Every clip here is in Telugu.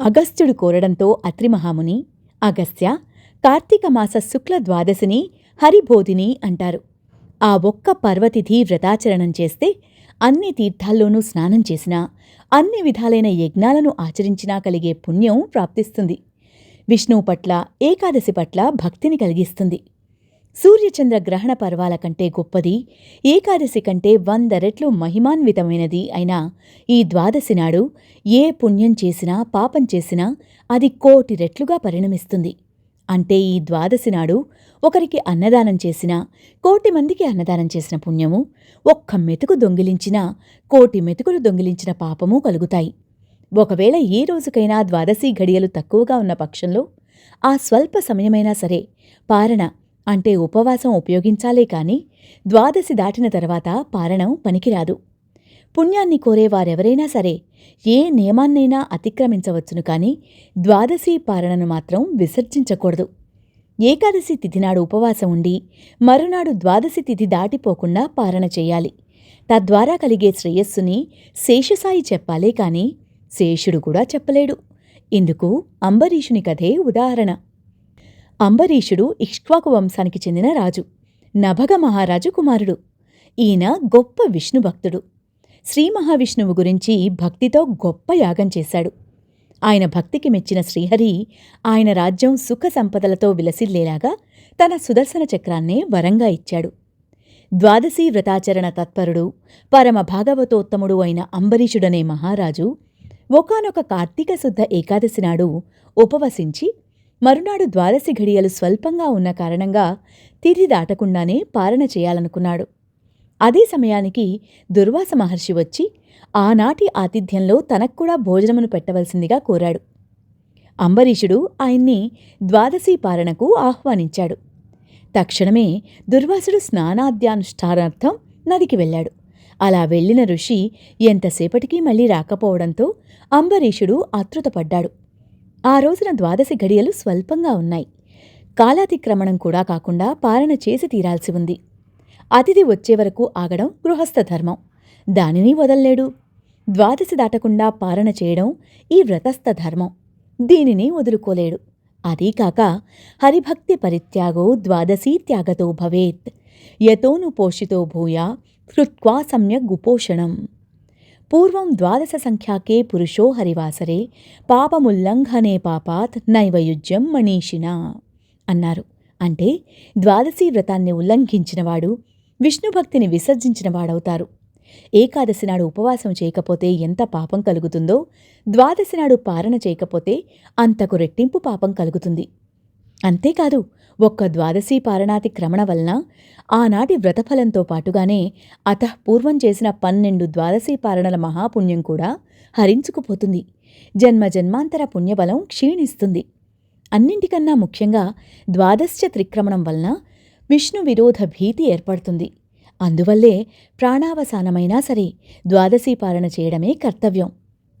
అగస్త్యుడు కోరడంతో అత్రిమహాముని అగస్త్య కార్తీక మాస శుక్ల ద్వాదశిని హరిబోధిని అంటారు. ఆ ఒక్క పర్వతిథి వ్రతాచరణం చేస్తే అన్ని తీర్థాల్లోనూ స్నానం చేసినా అన్ని విధాలైన యజ్ఞాలను ఆచరించినా కలిగే పుణ్యం ప్రాప్తిస్తుంది. విష్ణువు పట్ల ఏకాదశి పట్ల భక్తిని కలిగిస్తుంది. సూర్యచంద్ర గ్రహణ పర్వాల కంటే గొప్పది ఏకాదశి కంటే వంద రెట్లు మహిమాన్వితమైనది అయిన ఈ ద్వాదశి నాడు ఏ పుణ్యం చేసినా పాపం చేసినా అది కోటి రెట్లుగా పరిణమిస్తుంది. అంటే ఈ ద్వాదశి నాడు ఒకరికి అన్నదానం చేసినా కోటి మందికి అన్నదానం చేసిన పుణ్యము ఒక్క మెతుకు దొంగిలించినా కోటి మెతుకులు దొంగిలించిన పాపము కలుగుతాయి. ఒకవేళ ఏ రోజుకైనా ద్వాదశి ఘడియలు తక్కువగా ఉన్న పక్షంలో ఆ స్వల్ప సమయమైనా సరే పారణ అంటే ఉపవాసం ఉపయోగించాలే కాని ద్వాదశి దాటిన తర్వాత పారణం పనికిరాదు. పుణ్యాన్ని కోరేవారెవరైనా సరే ఏ నియమాన్నైనా అతిక్రమించవచ్చును కాని ద్వాదశి పారణను మాత్రం విసర్జించకూడదు. ఏకాదశి తిథి నాడు ఉపవాసం ఉండి మరునాడు ద్వాదశి తిథి దాటిపోకుండా పారణ చేయాలి. తద్వారా కలిగే శ్రేయస్సుని శేషసాయి చెప్పాలే కాని శేషుడు కూడా చెప్పలేడు. ఇందుకు అంబరీషుని కథే ఉదాహరణ. అంబరీషుడు ఇక్ష్వాకు వంశానికి చెందిన రాజు. నభగ మహారాజు కుమారుడు. ఈయన గొప్ప విష్ణు భక్తుడు. శ్రీ మహావిష్ణువు గురించి భక్తితో గొప్ప యాగం చేశాడు. ఆయన భక్తికి మెచ్చిన శ్రీహరి ఆయన రాజ్యం సుఖ సంపదలతో విలసిల్లేలాగా తన సుదర్శన చక్రాన్నే వరంగా ఇచ్చాడు. ద్వాదశీ వ్రతాచరణ తత్పరుడు పరమ భాగవతోత్తముడు అయిన అంబరీషుడనే మహారాజు ఒకానొక కార్తీక శుద్ధ ఏకాదశి నాడు ఉపవసించి మరునాడు ద్వాదశి ఘడియలు స్వల్పంగా ఉన్న కారణంగా తిథి దాటకుండానే పాలన చేయాలనుకున్నాడు. అదే సమయానికి దుర్వాస మహర్షి వచ్చి ఆనాటి ఆతిథ్యంలో తనక్కూడా భోజనమును పెట్టవలసిందిగా కోరాడు. అంబరీషుడు ఆయన్ని ద్వాదశీ పాలనకు ఆహ్వానించాడు. తక్షణమే దుర్వాసుడు స్నానాద్యానుష్ఠానార్థం నదికి వెళ్ళాడు. అలా వెళ్ళిన ఋషి ఎంతసేపటికి మళ్ళీ రాకపోవడంతో అంబరీషుడు ఆతృతపడ్డాడు ఆ రోజున ద్వాదశి గడియలు స్వల్పంగా ఉన్నాయి. కాలాతిక్రమణం కూడా కాకుండా పాలన చేసి తీరాల్సి ఉంది. అతిథి వచ్చే వరకు ఆగడం గృహస్థ ధర్మం. దానిని వదల్లేడు. ద్వాదశి దాటకుండా పాలన చేయడం ఈ వ్రతస్థ ధర్మం. దీనిని వదులుకోలేడు. అదీకాక హరిభక్తి పరిత్యాగో ద్వాదశీ త్యాగతో భవేత్. యతోను పోషితో భూయా కృత్వా సమ్యగ్ ఉపోషణం. పూర్వం ద్వాదశ సంఖ్యాకే పురుషో హరివాసరే పాపముల్లంఘనే పాపాత్ నైవయుజ్యం మనీషినా అన్నారు. అంటే ద్వాదశి వ్రతాన్ని ఉల్లంఘించినవాడు విష్ణుభక్తిని విసర్జించినవాడవుతారు. ఏకాదశి నాడు ఉపవాసం చేయకపోతే ఎంత పాపం కలుగుతుందో ద్వాదశి నాడు పారణ చేయకపోతే అంతకు రెట్టింపు పాపం కలుగుతుంది. అంతేకాదు ఒక్క ద్వాదశీ పారణాతి క్రమణ వలన ఆనాటి వ్రతఫలంతో పాటుగానే అతఃపూర్వం చేసిన పన్నెండు ద్వాదశీ పారణల మహాపుణ్యం కూడా హరించుకుపోతుంది. జన్మ జన్మాంతర పుణ్యబలం క్షీణిస్తుంది. అన్నింటికన్నా ముఖ్యంగా ద్వాదశ్చ త్రిక్రమణం వలన విష్ణు విరోధ భీతి ఏర్పడుతుంది. అందువల్లే ప్రాణావసానమైనా సరే ద్వాదశీ పాలన చేయడమే కర్తవ్యం.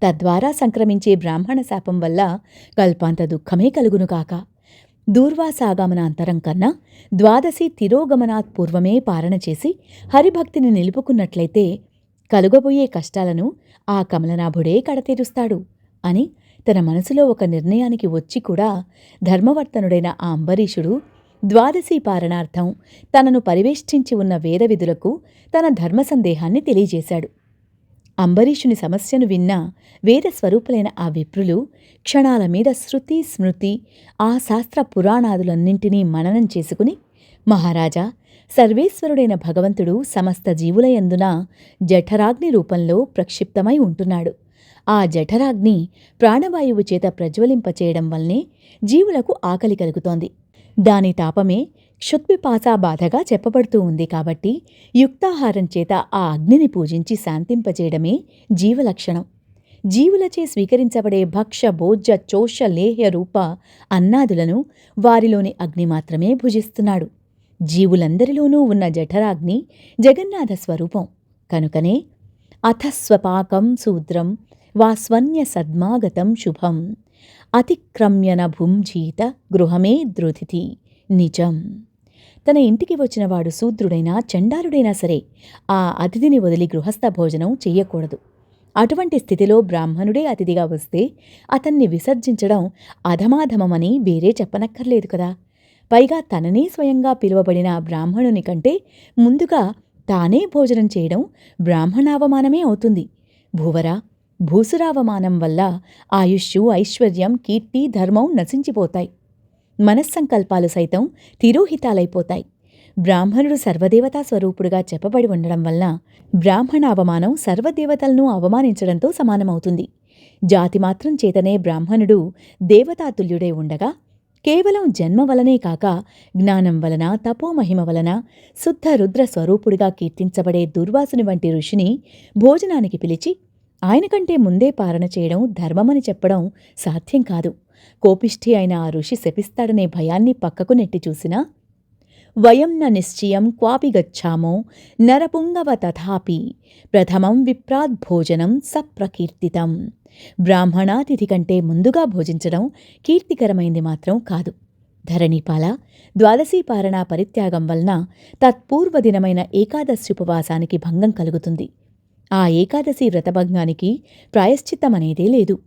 తద్వారా సంక్రమించే బ్రాహ్మణ శాపం వల్ల కల్పాంత దుఃఖమే కలుగునుగాక దూర్వాసాగమనాంతరం కన్నా ద్వాదశి తిరోగమనాత్ పూర్వమే పారణ చేసి హరిభక్తిని నిలుపుకున్నట్లయితే కలుగబోయే కష్టాలను ఆ కమలనాభుడే కడతీరుస్తాడు అని తన మనసులో ఒక నిర్ణయానికి వచ్చి కూడా ధర్మవర్తనుడైన ఆ అంబరీషుడు ద్వాదశీ పారణార్థం తనను పరివేష్టించి ఉన్న వేదవిధులకు తన ధర్మ సందేహాన్ని తెలియజేశాడు. అంబరీషుని సమస్యను విన్న వేదస్వరూపులైన ఆ విప్రులు క్షణాల మీద శృతి స్మృతి ఆ శాస్త్ర పురాణాదులన్నింటినీ మననం చేసుకుని మహారాజా సర్వేశ్వరుడైన భగవంతుడు సమస్త జీవులయందున జఠరాగ్ని రూపంలో ప్రక్షిప్తమై ఉంటున్నాడు. ఆ జఠరాగ్ని ప్రాణవాయువు చేత ప్రజ్వలింపచేయడం వల్లనే జీవులకు ఆకలి కలుగుతోంది. దాని తాపమే క్షుత్పిపాసా బాధగా చెప్పబడుతూ ఉంది కాబట్టి యుక్తాహారం చేత ఆ అగ్నిని పూజించి శాంతింపజేయడమే జీవలక్షణం. జీవులచే స్వీకరించబడే భక్ష భోజ్య చోష లేహ్య రూప అన్నాదులను వారిలోని అగ్ని మాత్రమే భుజిస్తున్నాడు. జీవులందరిలోనూ ఉన్న జఠరాగ్ని జగన్నాథ స్వరూపం. కనుకనే అథస్వపాకం శూద్రం వా స్వన్య సద్మాగతం శుభం అతిక్రమ్యన భుంజీత గృహమే ద్రుధితి నిజం. తన ఇంటికి వచ్చినవాడు శూద్రుడైనా చండాలుడైనా సరే ఆ అతిథిని వదిలి గృహస్థ భోజనం చెయ్యకూడదు. అటువంటి స్థితిలో బ్రాహ్మణుడే అతిథిగా వస్తే అతన్ని విసర్జించడం అధమాధమమని వేరే చెప్పనక్కర్లేదు కదా. పైగా తననే స్వయంగా పిలువబడిన బ్రాహ్మణుని కంటే ముందుగా తానే భోజనం చేయడం బ్రాహ్మణావమానమే అవుతుంది. భూవరా భూసురావమానం వల్ల ఆయుష్షు ఐశ్వర్యం కీర్తి ధర్మం నశించిపోతాయి. మనస్సంకల్పాలు సైతం తిరోహితాలైపోతాయి. బ్రాహ్మణుడు సర్వదేవతా స్వరూపుడుగా చెప్పబడి ఉండడం వల్ల బ్రాహ్మణ అవమానం సర్వదేవతలను అవమానించడంతో సమానమవుతుంది. జాతి మాత్రం చేతనే బ్రాహ్మణుడు దేవతాతుల్యుడే ఉండగా కేవలం జన్మ వలనే కాక జ్ఞానం వలన తపోమహిమ వలన శుద్ధ రుద్ర స్వరూపుడిగా కీర్తించబడే దుర్వాసుని వంటి ఋషిని భోజనానికి పిలిచి ఆయన కంటే ముందే పారణ చేయడం ధర్మమని చెప్పడం సాధ్యం కాదు. కోపిష్ఠి అయిన ఆ ఋషి శపిస్తాడనే భయాన్ని పక్కకు నెట్టి చూసినా వయం న నిశ్చయం క్వాపి గచ్చామో నరపుంగవ తథాపి ప్రథమం విప్రాద్ భోజనం సప్రకీర్తితం. బ్రాహ్మణాతిథి కంటే ముందుగా భోజించడం కీర్తికరమైంది మాత్రం కాదు. ధరణిపాల ద్వాదశీ పారణ పరిత్యాగం వలన తత్పూర్వదినమైన ఏకాదశి ఉపవాసానికి భంగం కలుగుతుంది. ఆ ఏకాదశి వ్రతభంగానికి ప్రాయశ్చిత్తమనేదే లేదు.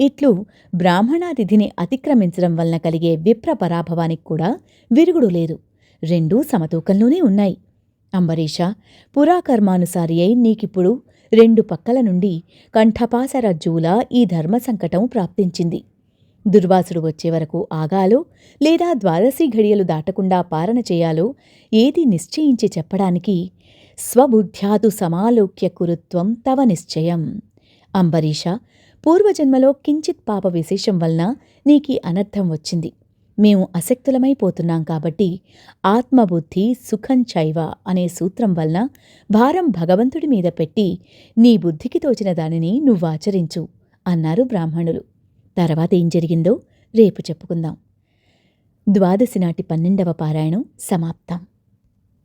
ఇట్లు బ్రాహ్మణాతిథిని అతిక్రమించడం వలన కలిగే విప్ర పరాభవానికి కూడా విరుగుడు లేదు. రెండూ సమతూకంలోనే ఉన్నాయి. అంబరీష పురాకర్మానుసారి అయి నీకిప్పుడు రెండు పక్కల నుండి కంఠపాసరజ్జువులా ఈ ధర్మ సంకటం ప్రాప్తించింది. దుర్వాసుడు వచ్చే వరకు ఆగాలో లేదా ద్వాదశి ఘడియలు దాటకుండా పారణ చేయాలో ఏది నిశ్చయించి చెప్పడానికి స్వబుద్ధ్యాతు సమాలోక్య కురుత్వం తవ నిశ్చయం. అంబరీష పూర్వజన్మలో కించిత్ పాప విశేషం వలన నీకీ అనర్థం వచ్చింది. మేము అసక్తులమైపోతున్నాం కాబట్టి ఆత్మబుద్ధి సుఖం చైవ అనే సూత్రం వలన భారం భగవంతుడి మీద పెట్టి నీ బుద్ధికి తోచిన దానిని నువ్వాచరించు అన్నారు బ్రాహ్మణులు. తర్వాత ఏం జరిగిందో రేపు చెప్పుకుందాం. ద్వాదశి నాటి పన్నెండవ పారాయణం సమాప్తం.